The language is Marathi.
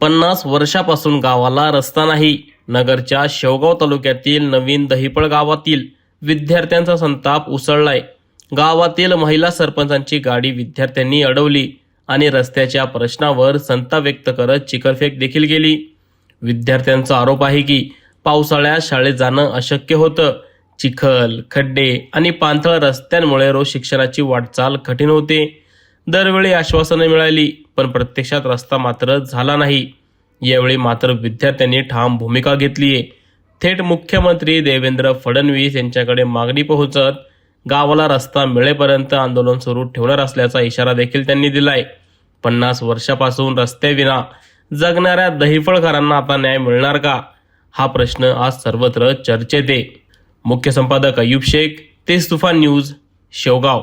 पन्नास वर्षापासून गावाला रस्ता नाही. नगरच्या शेवगाव तालुक्यातील नवीन दहिपळ गावातील विद्यार्थ्यांचा संताप उसळलाय. गावातील महिला सरपंचांची गाडी विद्यार्थ्यांनी अडवली आणि रस्त्याच्या प्रश्नावर संताप व्यक्त करत चिखलफेक देखील केली. विद्यार्थ्यांचा आरोप आहे की पावसाळ्यात शाळेत जाणं अशक्य होतं. चिखल खड्डे आणि पाणथळ रस्त्यांमुळे रोज शिक्षणाची वाटचाल कठीण होते. दरवेळी आश्वासनं मिळाली. पण प्रत्यक्षात रस्ता मात्र झाला नाही. यावेळी मात्र विद्यार्थ्यांनी ठाम भूमिका घेतली आहे. थेट मुख्यमंत्री देवेंद्र फडणवीस यांच्याकडे मागणी पोहोचत गावाला रस्ता मिळेपर्यंत आंदोलन सुरू ठेवणार असल्याचा इशारा देखील त्यांनी दिलाय. पन्नास वर्षापासून रस्त्याविना जगणाऱ्या दहिफळकरांना आता न्याय मिळणार का? हा प्रश्न आज सर्वत्र चर्चेत आहे. मुख्य संपादक अयुब शेख तेज तुफान न्यूज शेवगाव.